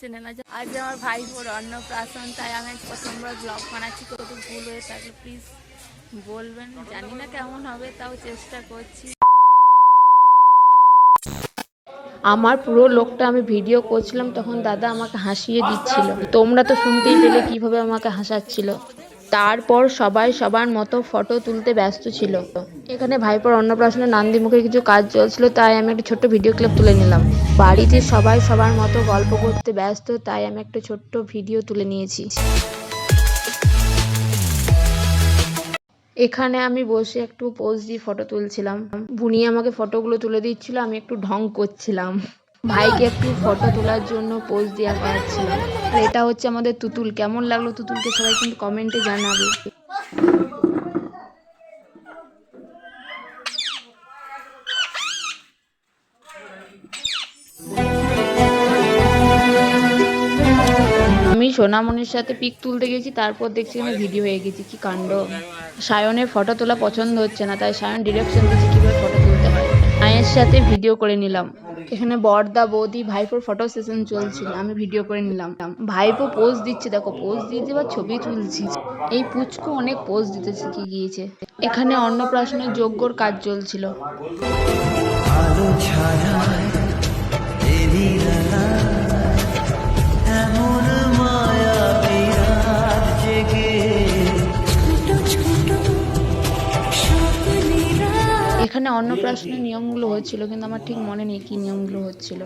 চেনে না আজ আমার ভাই বোর অন্নপ্রাশন, তাই আমি প্রথমবার ব্লগ বানাচ্ছি। কত ভুল হয়ে থাকলে প্লিজ বলবেন। জানি না কেমন হবে, তাও চেষ্টা করছি। আমার পুরো লোকটা আমি ভিডিও করছিলাম, তখন দাদা আমাকে হাসিয়ে দিচ্ছিল। তোমরা তো শুনতেই পেলে কীভাবে আমাকে হাসাচ্ছিল। তারপর সবাই সবার মতো ফটো তুলতে ব্যস্ত ছিল। এখানে ভাইপোর অন্নপ্রাশনের নান্দি মুখের কিছু কাজ চলছিল, তাই আমি একটা ছোট্ট ভিডিও ক্লিপ তুলে নিলাম। বাড়িতে সবাই সবার মতো গল্প করতে ব্যস্ত, তাই আমি একটা ছোট্ট ভিডিও তুলে নিয়েছি। এখানে আমি বসে একটু পোজ দিয়ে ফটো তুলছিলাম। বুনি আমাকে ফটোগুলো তুলে দিচ্ছিল, আমি একটু ঢং করছিলাম। ভাইকে একটু ফটো তোলার জন্য পোজ দেওয়া করাচ্ছিলাম আর এটা হচ্ছে আমাদের তুতুল। কেমন লাগল তুতুলকে সবাই কিন্তু কমেন্টে জানাবে। আমি সাথে পিক তুলতে গেছি, তারপর দেখছি আমি ভিডিও হয়ে গেছি। কি কাণ্ড। সায়নের ফটো তোলা পছন্দ হচ্ছে না, তাই সায়ন ডিরেকশন দিচ্ছে কীভাবে ফটো সাথে ভিডিও করে নিলাম। এখানে বর্দা, বৌদি, ভাইপোর ফটো সেশন চলছিল। আমি ভিডিও করে নিলাম। ভাইপো পোজ দিচ্ছে, দেখো পোজ দিয়ে আবার ছবি তুলছি। এই পুচকু অনেক পোজ দিতে শিখে গিয়েছে। এখানে অন্নপ্রাশনের যজ্ঞর কাজ চলছিল। এখানে অন্নপ্রাশনের নিয়মগুলো হচ্ছিল কিন্তু আমার ঠিক মনে নেই কি নিয়মগুলো হচ্ছিল।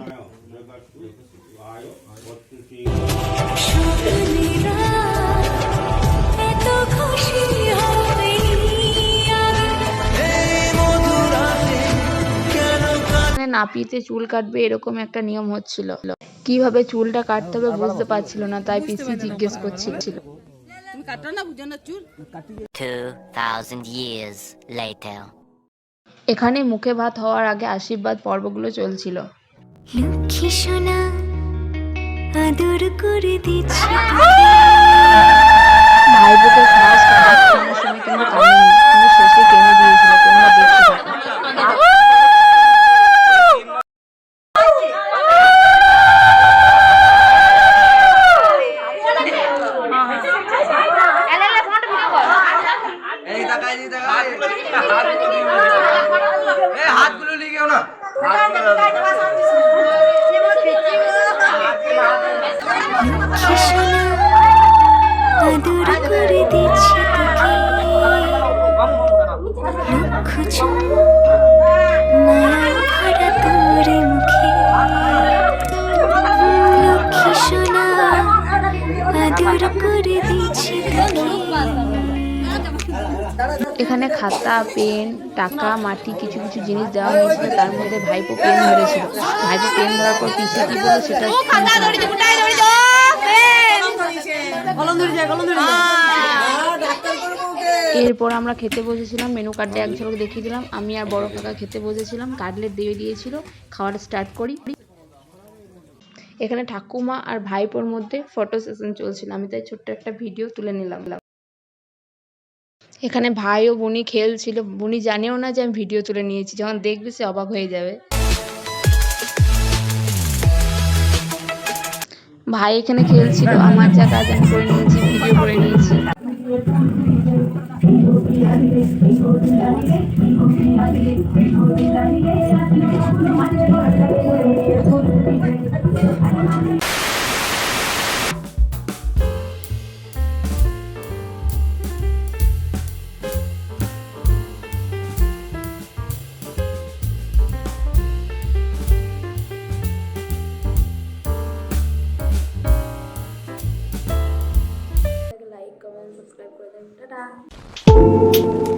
নাপিতে চুল কাটবে এরকম একটা নিয়ম হচ্ছিল। কীভাবে চুলটা কাটতে হবে বুঝতে পারছিল না তাই পিসি জিজ্ঞেস করছিল। তুমি কাটো না বুঝো না চুল? 2,000 years later. এখানে মুখে ভাত হওয়ার আগে আশীর্বাদ পর্বগুলো চলছিল। লক্ষ্মী সোনা আদর করে দিচ্ছি। ভাইবোকে ফার্স্ট কাটানোর সময় কিন্তু কানেনি কিন্তু শেষে কেঁদে দিয়েছিল তোমরা দেখতে থাকো এই তাকাই দি তাকাই চুল মায়া ভরা তোর মুখে। লক্ষ্মী সোনা আদর করে দিচ্ছি এখানে খাতা পেন টাকা মাটি কিছু কিছু জিনিস দেওয়া হয়েছিল। তার মধ্যে ভাইপো পেন ধরেছিল। ভাইপো পেন ধরার পর পিসি কি বলে সেটা শুনছিলাম। এরপর আমরা খেতে বসেছিলাম মেনু কার্ডে এক ঝলক দেখিয়ে দিলাম। আমি আর বড় কাকা খেতে বসেছিলাম, কাটলেট দিয়ে দিয়েছিল খাওয়ার স্টার্ট করি। এখানে ঠাকুমা আর ভাইপোর মধ্যে ফটো সেশন চলছিল, আমি তাই ছোট্ট একটা ভিডিও তুলে নিলাম। এখানে ভাই ও বুনি খেলছিল বুনি জানেও না যে আমি ভিডিও তুলে নিয়েছি, যখন দেখবে সে অবাক হয়ে যাবে। ভাই এখানে খেলছিল, আমার যা কাজ আমি করে নিয়েছি ভিডিও করে নিয়েছি। লাইক সাবস্ক্রাইব করে দেবেন। টাটা।